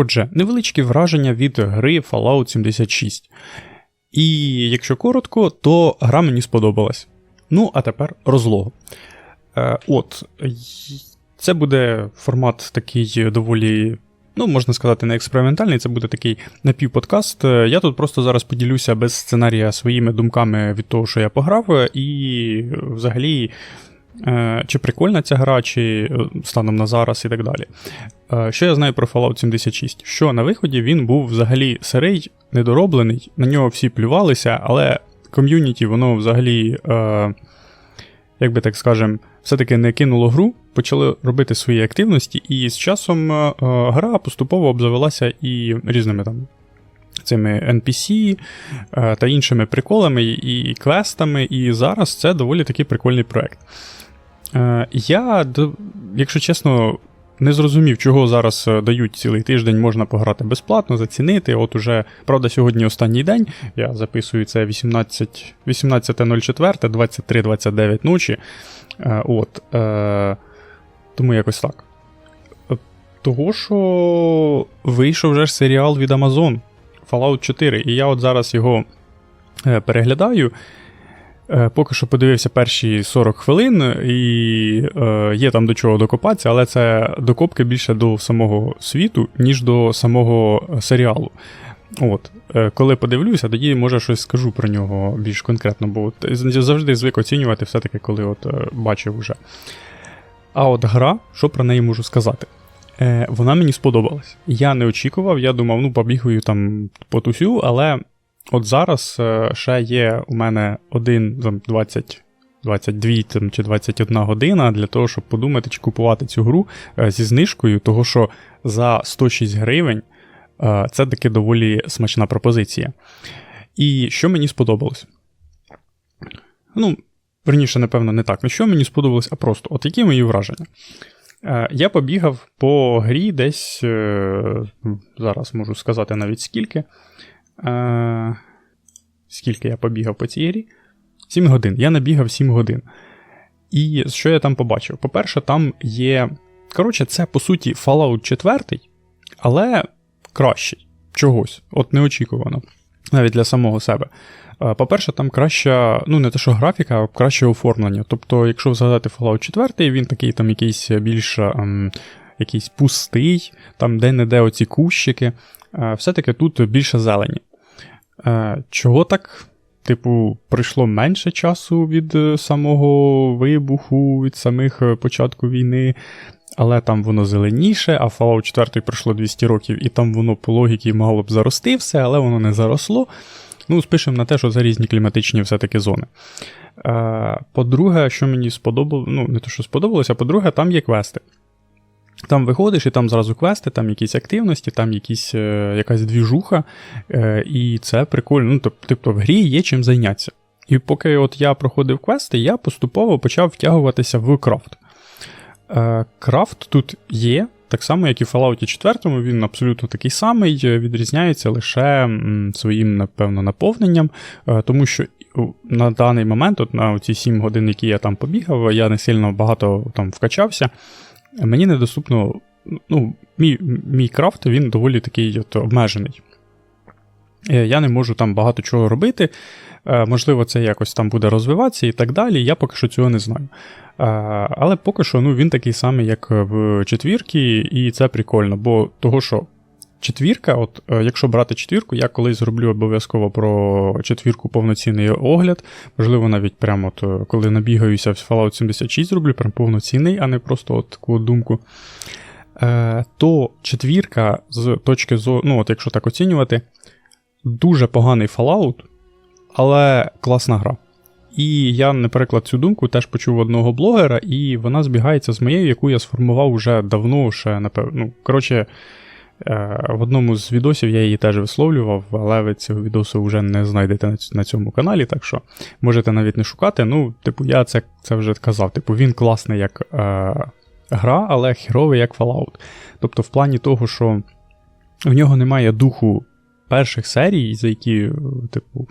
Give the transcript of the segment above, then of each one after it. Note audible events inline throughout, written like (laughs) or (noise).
Отже, невеличкі враження від гри Fallout 76. І якщо коротко, то гра мені сподобалась. Ну, а тепер розлогу. Е, От, це буде формат такий доволі, ну, можна сказати, не експериментальний, це буде такий напівподкаст. Е, Я тут просто зараз поділюся без сценарія своїми думками від того, що я пограв, е, і взагалі. е, Чи прикольна ця гра, чи станом на зараз і так далі. Е, Що я знаю про Fallout 76? Що на виході він був взагалі сирий, недороблений, на нього всі плювалися, але ком'юніті, воно взагалі, е, як би так скажем, все-таки не кинуло гру, почали робити свої активності, і з часом е, гра поступово обзавелася і різними там. Цими NPC та іншими приколами і квестами, і зараз це доволі такий прикольний проект. Я, якщо чесно, не зрозумів, чого зараз е, дають цілий тиждень, можна пограти безплатно, зацінити. От уже, правда, сьогодні останній день. Я записую це 18 18.04, 23.29 ночі. Е, От, е, тому якось так. Того, що вийшов вже ж серіал від Amazon Fallout 4, і я от зараз його переглядаю. Е, Поки що подивився перші 40 хвилин, і е, є там до чого докопатися, але це докопки більше до самого світу, ніж до самого серіалу. От, е, коли подивлюся, тоді може щось скажу про нього більш конкретно, бо от завжди звик оцінювати все-таки, коли от е, бачив уже. А от гра, що про неї можу сказати? Е, вона мені сподобалась. Я не очікував, я думав, ну побігаю там потусю, але от зараз е, ще є у мене один там, 20. 22 там, чи 21 година для того, щоб подумати, чи купувати цю гру е, зі знижкою, того що за 106 гривень е, це таки доволі смачна пропозиція. І що мені сподобалось? Ну, верніше, напевно, не так. Ну, що мені сподобалось, а просто, от які мої враження? Я побігав по грі десь. Зараз можу сказати навіть скільки. Скільки я побігав по цій грі? 7 годин. Я набігав 7 годин. І що я там побачив? По-перше, там є. Коротше, це по суті Fallout 4, але кращий чогось, от неочікувано, навіть для самого себе. Е, По-перше, там краща, ну не те, що графіка, а краще оформлення. Тобто, якщо згадати Fallout 4, він такий там якийсь більш ем, якийсь пустий, там де-не-де оці кущики. Е, Все-таки тут більше зелені. Е, Чого так? Типу, пройшло менше часу від е, самого вибуху, від самих е, початку війни, але там воно зеленіше, а Fallout 4 пройшло 200 років, і там воно по логіки мало б зарости все, але воно не заросло. Ну, спишемо на те, що це різні кліматичні все-таки зони. Е, По-друге, що мені сподобалося, ну, не те, що сподобалося, а по-друге, там є квести. Там виходиш, і там зразу квести, там якісь активності, там якісь, е, якась двіжуха, е, і це прикольно. Ну, тобто в грі є чим зайнятися. І поки от я проходив квести, я поступово почав втягуватися в крафт. Е, Крафт тут є, так само, як і в Fallout 4, він абсолютно такий самий, відрізняється лише своїм, напевно, наповненням, тому що на даний момент, от на ці 7 годин, які я там побігав, я не сильно багато там вкачався. Мені недоступно. Ну, мій, мій крафт він доволі такий от обмежений. Е, Я не можу там багато чого робити. Е, Можливо, це якось там буде розвиватися і так далі. Я поки що цього не знаю. Е, Але поки що ну, він такий самий, як в четвірці, і це прикольно, бо того, що четвірка, от е, якщо брати четвірку, я колись зроблю обов'язково про четвірку повноцінний огляд. Можливо, навіть прямо от, е, коли набігаюся в Fallout 76, зроблю прям повноцінний, а не просто от таку думку. Е, То четвірка з точки зору, ну, от якщо так оцінювати, дуже поганий Fallout, але класна гра. І я, наприклад, цю думку теж почув одного блогера, і вона збігається з моєю, яку я сформував уже давно, ще напевно. Ну, коротше, в одному з відосів я її теж висловлював, але ви цього відосу вже не знайдете на цьому каналі, так що можете навіть не шукати. Ну, типу, я це, це вже казав. Типу, він класний як е, гра, але херовий як Fallout. Тобто, в плані того, що в нього немає духу перших серій, за які, е, типу.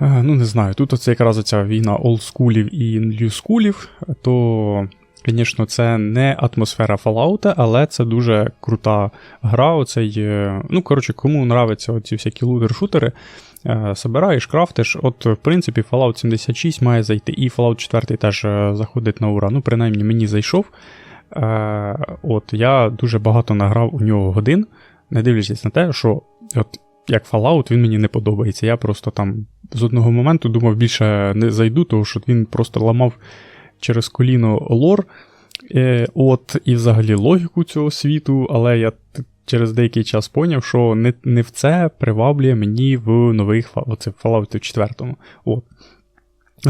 е, Ну, не знаю, тут оце якраз оця війна олдскулів і ньюскулів, то Звісно, це не атмосфера Fallout, але це дуже крута гра. Оцей, е, ну, коротше, кому нравиться оці всякі лутер-шутери, е, собираєш, крафтиш. От, в принципі, Fallout 76 має зайти. І Fallout 4 теж е, заходить на ура. Ну, принаймні, мені зайшов. От, Я дуже багато награв у нього годин, не дивлячись на те, що от, як Fallout він мені не подобається. Я просто там з одного моменту думав, більше не зайду, тому що він просто ламав через коліно лор. Е, от, І взагалі логіку цього світу, але я через деякий час поняв, що не не в це приваблює мені в нових Fallout 4. От.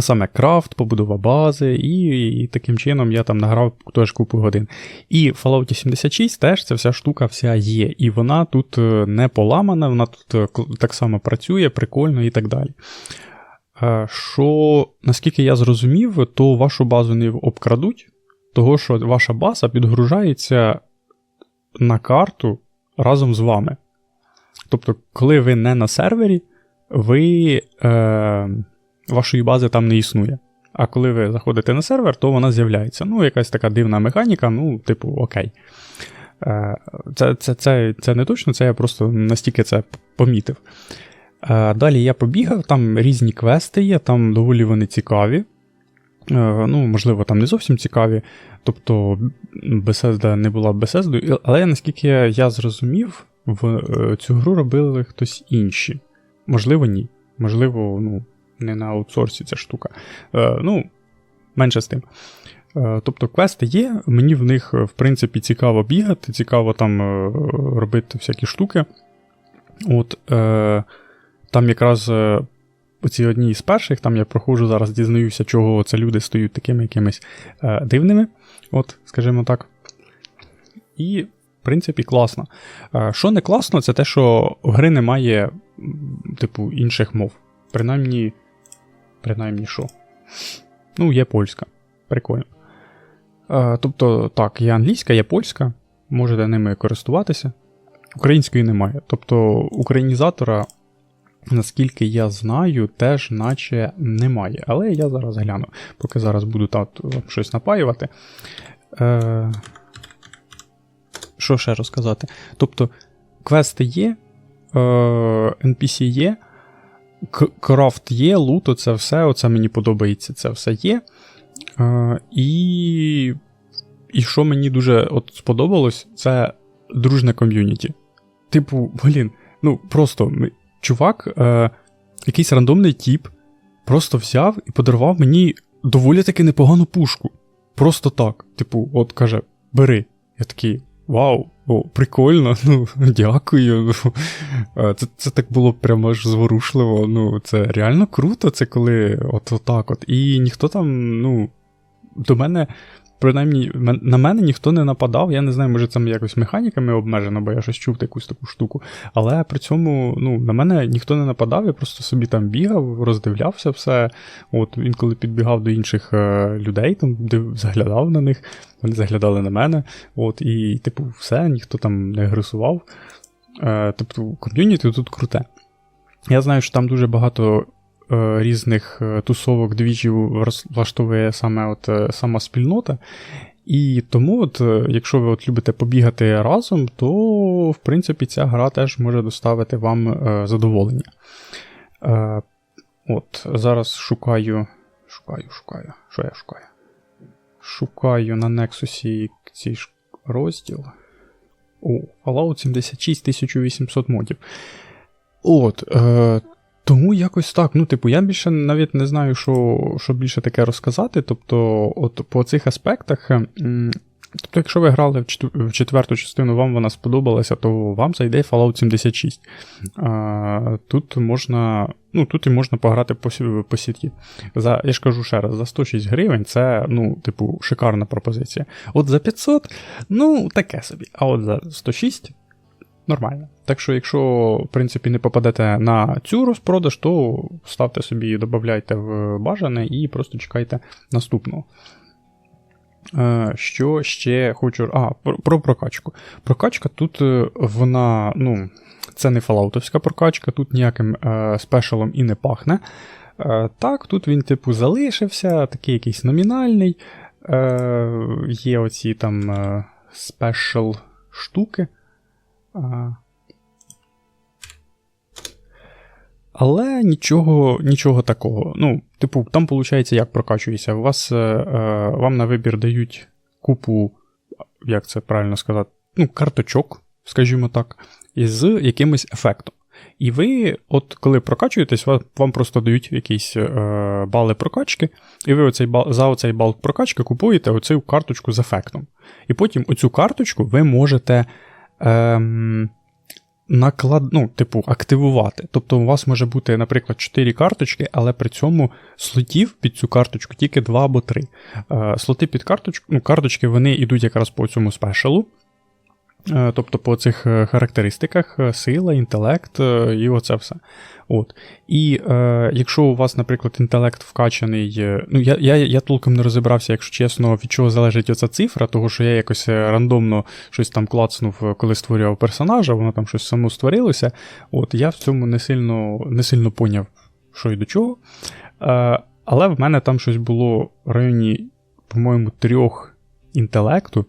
Саме крафт, побудова бази, і, і таким чином я там награв теж купу годин. І Fallout 76 теж ця вся штука вся є. І вона тут е, не поламана, вона тут е, так само працює, прикольно і так далі. Е, що, наскільки я зрозумів, то вашу базу не обкрадуть, того що ваша база підгружається на карту разом з вами. Тобто, коли ви не на сервері, ви, е, вашої бази там не існує. А коли ви заходите на сервер, то вона з'являється. Ну, якась така дивна механіка, ну, типу, окей. Е, це, це, це, Це не точно, це я просто настільки це помітив. Е, далі я побігав, там різні квести є, там доволі вони цікаві. Е, ну, Можливо, там не зовсім цікаві. Тобто Bethesda не була Bethesda, але наскільки я зрозумів, в е, цю гру робили хтось інші. Можливо, ні. Можливо, ну, не на аутсорсі ця штука. Ну, менше з тим. Тобто квести є, мені в них, в принципі, цікаво бігати, цікаво там робити всякі штуки. От, там якраз е, оці одні з перших, там я проходжу зараз, дізнаюся, чого це люди стають такими якимись е, дивними, от, скажімо так. І, в принципі, класно. Е, що не класно, це те, що в гри немає, типу, інших мов. Принаймні, принаймні що? Ну, є польська. Прикольно. Тобто, так, є англійська, є польська, можете ними користуватися. Української немає. Тобто українізатора Наскільки я знаю, теж наче немає. Але я зараз гляну, поки зараз буду тут щось напаювати. Е, Що ще розказати? Тобто, квести є, е, NPC є, крафт є, луто, це все, оце мені подобається, це все є. Е, І і що мені дуже от сподобалось, це дружне ком'юніті. Типу, блін, ну просто чувак, е, якийсь рандомний тіп, просто взяв і подарував мені доволі таки непогану пушку. Просто так. Типу, от каже, бери. Я такий. Вау, о, прикольно, ну, (laughs) дякую. Е, це це так було прямо аж зворушливо. Ну, Це реально круто, це коли от отак от. І ніхто там, ну, до мене принаймні, на мене ніхто не нападав. Я не знаю, може це якось механіками обмежено, бо я щось чув якусь таку штуку. Але при цьому ну, на мене ніхто не нападав, я просто собі там бігав, роздивлявся все. От Він коли підбігав до інших е, людей, там заглядав на них, вони заглядали на мене. От, І, типу, все, ніхто там не агресував. Е, Тобто, ком'юніті тут круте. Я знаю, що там дуже багато різних е, тусовок двічів влаштовує саме от е, сама спільнота. І тому, от, якщо ви от любите побігати разом, то в принципі ця гра теж може доставити вам е, задоволення. Е, От, Зараз шукаю. Шукаю, шукаю. Що я шукаю? Шукаю на Nexus цей розділ. О, Fallout 76 1800 модів. От, е, тому якось так. Ну, типу, я більше навіть не знаю, що що більше таке розказати. Тобто, от по цих аспектах. Тобто, якщо ви грали в четверту частину, вам вона сподобалася, то вам зайде Fallout 76. А, Тут можна ну, тут і можна пограти по по сіті. За, Я ж кажу ще раз, за 106 гривень це, ну, типу, шикарна пропозиція. От за 500, ну, таке собі. А от за 106 нормально. Так що, якщо, в принципі, не попадете на цю розпродаж, то ставте собі, додавайте в бажане і просто чекайте наступного. Е, що ще хочу. А, про прокачку. Прокачка тут е, вона, ну, це не фалаутовська прокачка, тут ніяким е, спешалом і не пахне. Так, тут він, типу, залишився, такий якийсь номінальний. Е, Є оці там е, спешл штуки. Але нічого нічого такого. Ну, типу, там виходить, як прокачується. У вас, е, е, Вам на вибір дають купу, як це правильно сказати, ну, карточок, скажімо так, із якимось ефектом. І ви, от коли прокачуєтесь, вам просто дають якісь е, бали прокачки, і ви оцей бал, за оцей бал прокачки купуєте оцю карточку з ефектом. І потім оцю карточку ви можете. Е, наклад... ну, типу, активувати. Тобто у вас може бути, наприклад, 4 карточки, але при цьому слотів під цю карточку тільки 2 або 3. Е, слоти під карточку, ну, карточки вони йдуть якраз по цьому спешалу. Е, тобто по цих е, характеристиках е, сила, інтелект і оце все. От. І е, якщо у вас, наприклад, інтелект вкачаний, ну я я, я толком не розібрався, якщо чесно, від чого залежить оця цифра, того що я якось рандомно щось там клацнув, коли створював персонажа, воно там щось само створилося. От Я в цьому не сильно не сильно поняв, що і до чого. Е, Але в мене там щось було в районі, по-моєму, трьох інтелекту.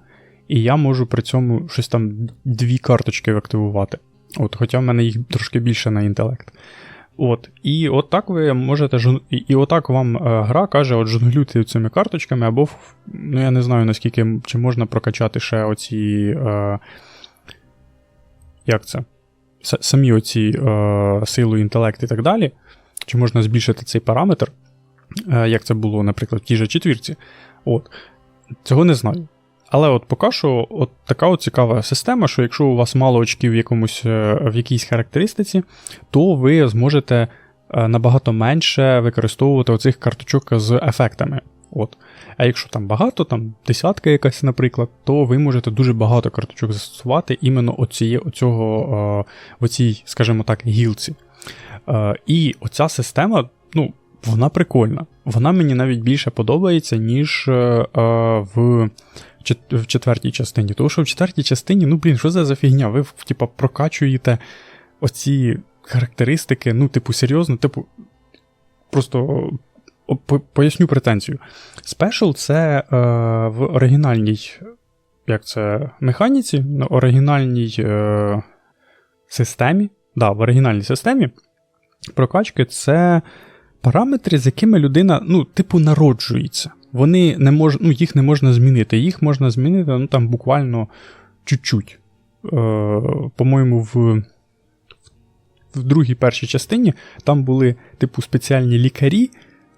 І я можу при цьому щось там дві карточки активувати. От, Хоча в мене їх трошки більше на інтелект. От, І от ви можете і отак вам е, гра каже, от жонглюйте цими карточками, або ну я не знаю наскільки чи можна прокачати ще оці. Е, Як це? Самі оці е, силу, інтелект і так далі. Чи можна збільшити цей параметр, е, як це було, наприклад, в тій же четвірці. От. Цього не знаю. Але от поки що от така от цікава система, що якщо у вас мало очків в якомусь, е, в якійсь характеристиці, то ви зможете е, набагато менше використовувати оцих карточок з ефектами. От. А якщо там багато, там десятка якась, наприклад, то ви можете дуже багато карточок застосувати іменно оціє, оцього, е, оцій, скажімо так, гілці. І оця система, ну, вона прикольна. Вона мені навіть більше подобається, ніж в в четвертій частині. Тому що в четвертій частині, ну, блін, що це за фігня? Ви, типа, прокачуєте оці характеристики, ну, типу, серйозно, типу, просто поясню претензію. Special це е, в оригінальній як це, механіці, на оригінальній е, системі. Да, в оригінальній системі прокачки це параметри, з якими людина, ну, типу, народжується вони не мож, ну, їх не можна змінити. Їх можна змінити ну, там буквально чуть-чуть. Е, По-моєму, в в другій першій частині там були, типу, спеціальні лікарі,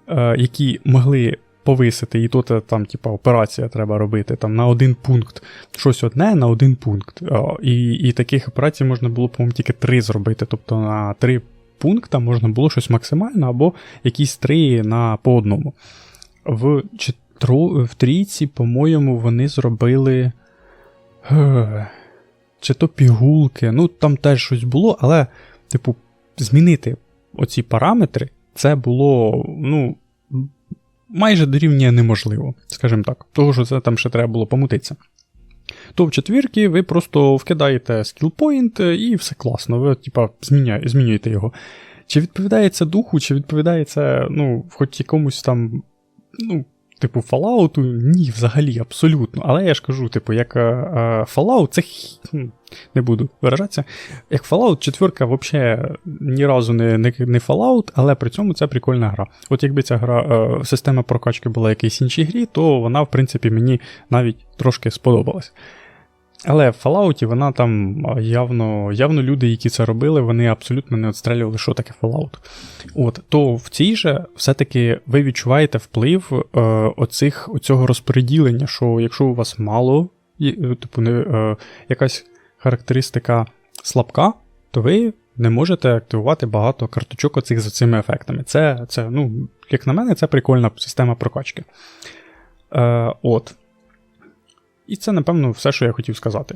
е, які могли повисити, і тут е, там, типу, операція треба робити там на один пункт. Щось одне на один пункт. Е, і і таких операцій можна було, по-моєму, тільки три зробити. Тобто на три пункта можна було щось максимально, або якісь три на по одному. В в трійці, по-моєму, вони зробили. Чи то пігулки. Ну, там теж щось було, але, типу, змінити оці параметри це було, ну, майже дорівнює неможливо, скажімо так. Того, що це там ще треба було помутитися. То в четвірки ви просто вкидаєте скілпоінт і все класно, ви, типа, змінюєте його. Чи відповідає це духу, чи відповідає це, ну, хоч якомусь там ну, типу, Fallout, ні, взагалі, абсолютно. Але я ж кажу, типу, як е, е, Fallout, це не буду виражатися. Як Fallout 4 взагалі ні разу не не, не Fallout, але при цьому це прикольна гра. От якби ця гра, е, система прокачки була якійсь іншій грі, то вона, в принципі, мені навіть трошки сподобалась. Але в Fallout вона там явно явно люди, які це робили, вони абсолютно не відстрелювали, що таке Fallout. От, То в цій же все-таки ви відчуваєте вплив е, оцих, оцього розподілення, що якщо у вас мало, е, типу, не, е, якась характеристика слабка, то ви не можете активувати багато карточок оцих з цими ефектами. Це, це, ну, як на мене, це прикольна система прокачки. Е, От. І це, напевно, все, що я хотів сказати.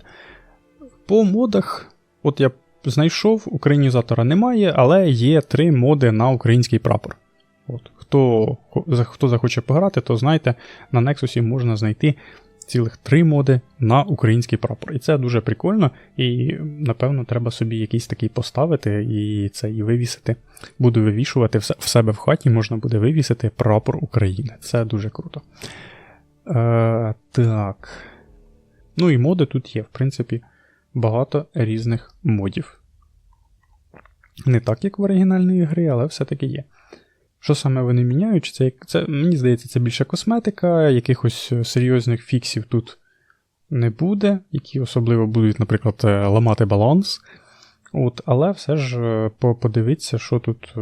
По модах, от я знайшов, українізатора немає, але є три моди на український прапор. От. Хто хто захоче пограти, то знайте, на Nexus можна знайти цілих три моди на український прапор. І це дуже прикольно, і, напевно, треба собі якийсь такий поставити і це і вивісити. Буду вивішувати в себе в хаті, можна буде вивісити прапор України. Це дуже круто. Е, так. Ну і моди тут є, в принципі, багато різних модів. Не так, як в оригінальної гри, але все-таки є. Що саме вони міняють? Це, це, Мені здається, це більше косметика, якихось е, серйозних фіксів тут не буде, які особливо будуть, наприклад, е, ламати баланс. От, Але все ж е, подивіться, що тут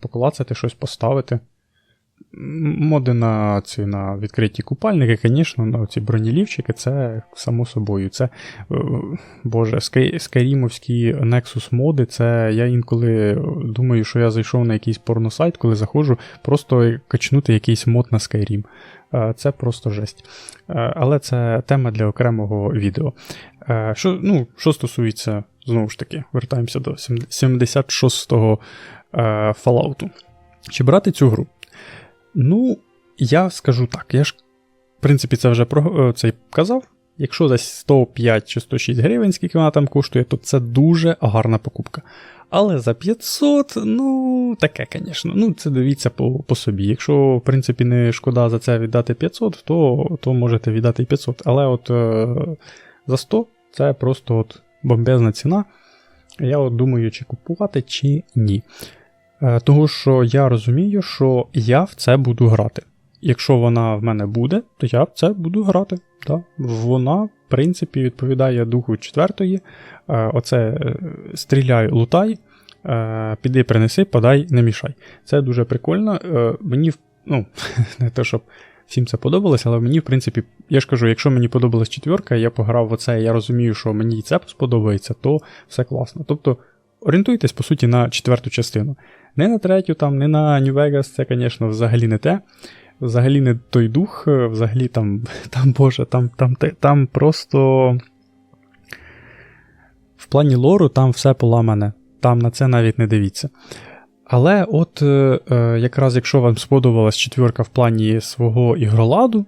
поклацати, щось поставити. Моди на ці на відкриті купальники, звісно, на ці бронілівчики, це само собою. Це, е, Боже, скайрімовські Nexus моди, це я інколи думаю, що я зайшов на якийсь порносайт, коли заходжу, просто качнути якийсь мод на Skyrim. Е, це просто жесть. Е, але це тема для окремого відео. Що ну, що стосується, знову ж таки, вертаємося до 76-го Fallout. Чи брати цю гру? Ну, я скажу так. Я ж, в принципі, це вже про це казав. Якщо десь 105 чи 106 гривень, скільки вона там коштує, то це дуже гарна покупка. Але за 500, ну, таке, звісно. Ну, це дивіться по по собі. Якщо, в принципі, не шкода за це віддати 500, то то можете віддати і 500. Але от е, за 100 це просто от бомбезна ціна. Я от думаю, чи купувати, чи ні. Е, того що я розумію, що я в це буду грати. Якщо вона в мене буде, то я в це буду грати. Да. Вона, в принципі, відповідає духу четвертої. Е, оце е, стріляй, лутай, піди, принеси, подай, не мішай. Це дуже прикольно. Мені, ну, (laughs) не те, щоб всім це подобалось, але мені, в принципі, я ж кажу, якщо мені подобалась четверка, я пограв в оце, я розумію, що мені і це сподобається, то все класно. Тобто орієнтуйтесь, по суті, на четверту частину. Не на третю, там, не на Нью-Вегас, це, звісно, взагалі не те. Взагалі не той дух, взагалі там, (laughs) там Боже, там, там, там просто. В плані лору там все поламане. Там на це навіть не дивіться. Але от е, е якраз якщо вам сподобалась четверка в плані свого ігроладу,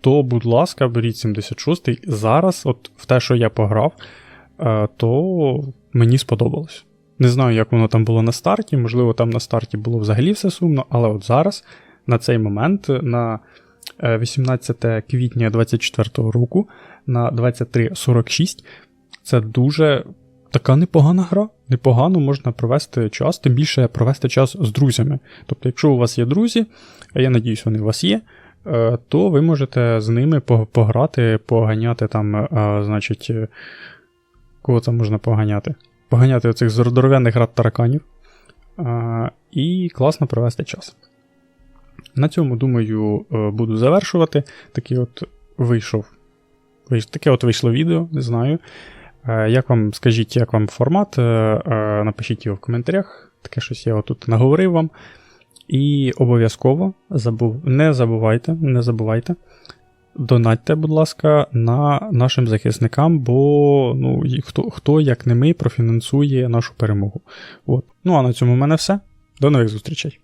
то, будь ласка, беріть 76-й. Зараз, от в те, що я пограв, е, то мені сподобалось. Не знаю, як воно там було на старті, можливо, там на старті було взагалі все сумно, але от зараз, на цей момент, на 18 е, квітня 2024 року на 23.46, це дуже така непогана гра. Непогано можна провести час, тим більше провести час з друзями. Тобто, якщо у вас є друзі, а я надіюсь, вони у вас є. Е, то ви можете з ними пограти, поганяти там, е, значить, кого там можна поганяти? Поганяти оцих здоров'яних рад тараканів а, і класно провести час. На цьому, думаю, е, буду завершувати. Такий от вийшов. Таке от вийшло відео, не знаю. Е, як вам, скажіть, як вам формат? Е, напишіть його в коментарях. Таке щось я отут наговорив вам. І обов'язково забув... не забувайте, не забувайте Донатьте, будь ласка, на нашим захисникам, бо ну, хто, хто, як не ми, профінансує нашу перемогу. От. Ну а на цьому в мене все. До нових зустрічей.